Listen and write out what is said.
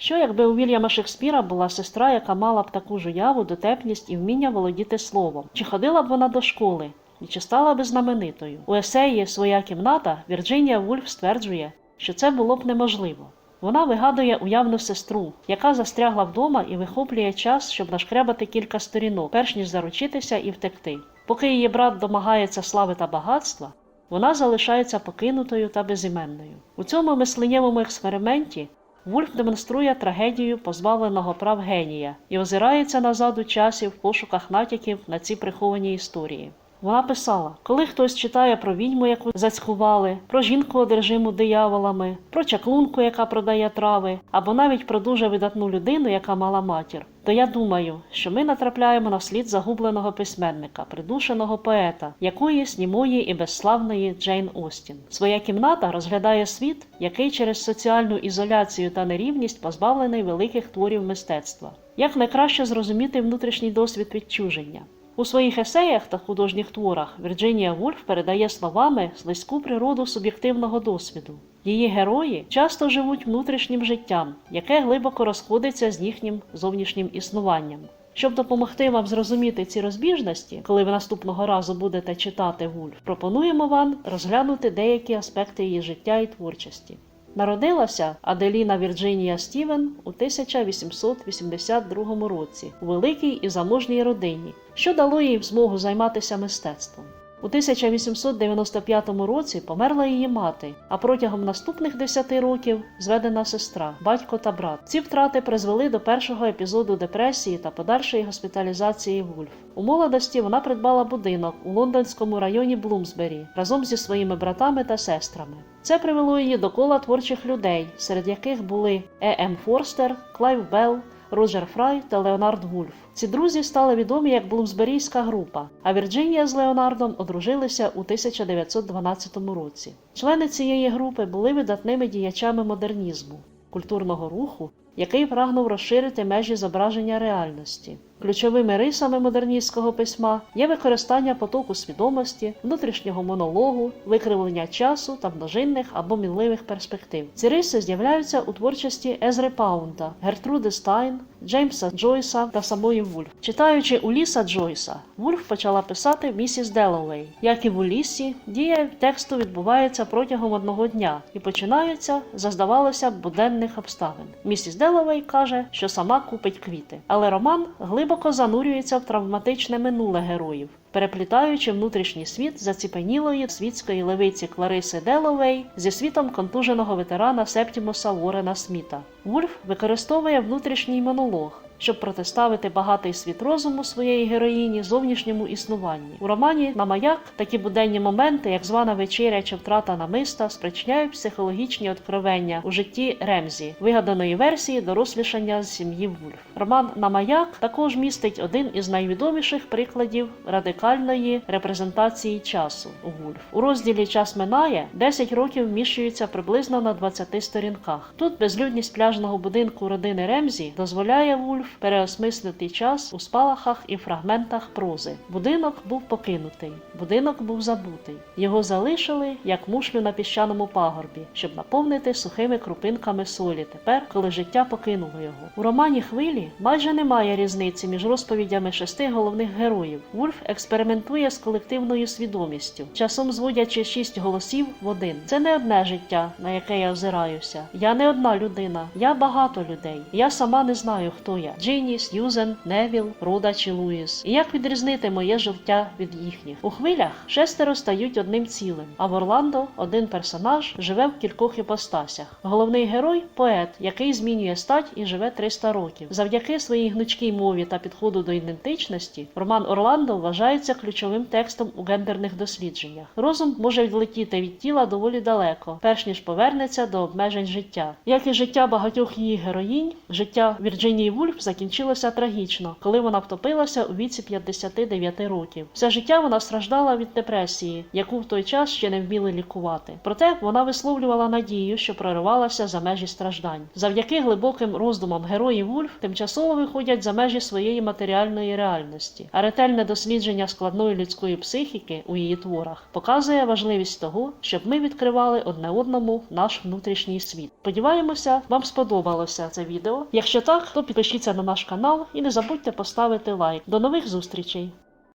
Що якби у Вільяма Шекспіра була сестра, яка мала б таку ж уяву, дотепність і вміння володіти словом? Чи ходила б вона до школи? І чи стала би знаменитою? У есеї Своя кімната Вірджинія Вульф стверджує, що це було б неможливо. Вона вигадує уявну сестру, яка застрягла вдома і вихоплює час, щоб нашкрябати кілька сторінок, перш ніж заручитися і втекти. Поки її брат домагається слави та багатства, вона залишається покинутою та безіменною. У цьому мисленнєвому експерименті Вульф демонструє трагедію позбавленого прав генія і озирається назад у часі в пошуках натяків на ці приховані історії. Вона писала: коли хтось читає про відьму, яку зацькували, про жінку одержиму дияволами, про чаклунку, яка продає трави, або навіть про дуже видатну людину, яка мала матір, то я думаю, що ми натрапляємо на слід загубленого письменника, придушеного поета, якоїсь німої і безславної Джейн Остін. Своя кімната розглядає світ, який через соціальну ізоляцію та нерівність позбавлений великих творів мистецтва. Як найкраще зрозуміти внутрішній досвід відчуження? У своїх есеях та художніх творах Вірджинія Вульф передає словами слизьку природу суб'єктивного досвіду. Її герої часто живуть внутрішнім життям, яке глибоко розходиться з їхнім зовнішнім існуванням. Щоб допомогти вам зрозуміти ці розбіжності, коли ви наступного разу будете читати Вульф, пропонуємо вам розглянути деякі аспекти її життя і творчості. Народилася Аделіна Вірджинія Стівен у 1882 році у великій і заможній родині, що дало їй змогу займатися мистецтвом. У 1895 році померла її мати, а протягом наступних 10 років зведена сестра, батько та брат. Ці втрати призвели до першого епізоду депресії та подальшої госпіталізації Вульф. У молодості вона придбала будинок у лондонському районі Блумсбері разом зі своїми братами та сестрами. Це привело її до кола творчих людей, серед яких були Е. М. Форстер, Клайв Белл, Роджер Фрай та Леонард Вульф. Ці друзі стали відомі як Блумсберійська група, а Вірджинія з Леонардом одружилися у 1912 році. Члени цієї групи були видатними діячами модернізму, культурного руху, який прагнув розширити межі зображення реальності. Ключовими рисами модерністського письма є використання потоку свідомості, внутрішнього монологу, викривлення часу та множинних або мінливих перспектив. Ці риси з'являються у творчості Езри Паунта, Гертруди Стайн, Джеймса Джойса та самої Вульф. Читаючи Уліса Джойса, Вульф почала писати місіс Деловей. Як і в Улісі, дія тексту відбувається протягом одного дня і починаються за здавалося б буденних обставин. Місіс Деловей каже, що сама купить квіти, але роман глибоко занурюється в травматичне минуле героїв. Переплітаючи внутрішній світ заціпенілої світської левиці Клариси Деловей зі світом контуженого ветерана Септімуса Уоррена Сміта, Вульф використовує внутрішній монолог, щоб протиставити багатий світ розуму своєї героїні зовнішньому існуванні. У романі на маяк такі буденні моменти, як звана вечеря чи втрата намиста, спричиняють психологічні откровення у житті Ремзі, вигаданої версії дорослішання з сім'ї Вульф. Роман на маяк також містить один із найвідоміших прикладів радикальної репрезентації часу у Вульф. У розділі Час минає 10 років вміщується приблизно на 20 сторінках. Тут безлюдність пляжного будинку родини Ремзі дозволяє Вульф переосмислити час у спалахах і фрагментах прози. Будинок був покинутий, будинок був забутий. Його залишили як мушлю на піщаному пагорбі, щоб наповнити сухими крупинками солі. Тепер, коли життя покинуло його. У романі Хвилі майже немає різниці між розповідями шести головних героїв. Вульф експериментує з колективною свідомістю, часом зводячи шість голосів в один. Це не одне життя, на яке я озираюся. Я не одна людина, я багато людей. Я сама не знаю, хто я. Джині, Сьюзен, Невіл, Руда чи Луїс. І як відрізнити моє життя від їхніх? У хвилях шестеро стають одним цілим, а в Орландо один персонаж живе в кількох іпостасях. Головний герой поет, який змінює стать і живе 300 років. Завдяки своїй гнучкій мові та підходу до ідентичності, роман Орландо вважається ключовим текстом у гендерних дослідженнях. Розум може відлетіти від тіла доволі далеко, перш ніж повернеться до обмежень життя. Як і життя багатьох її героїнь, життя Вірджинії Вульф закінчилося трагічно, коли вона втопилася у віці 59 років. Все життя вона страждала від депресії, яку в той час ще не вміли лікувати. Проте вона висловлювала надію, що проривалася за межі страждань. Завдяки глибоким роздумам герої Вульф тимчасово виходять за межі своєї матеріальної реальності, а ретельне дослідження складної людської психіки у її творах показує важливість того, щоб ми відкривали одне одному наш внутрішній світ. Сподіваємося, вам сподобалося це відео. Якщо так, то підпишіться на наш канал і не забудьте поставити лайк. До нових зустрічей!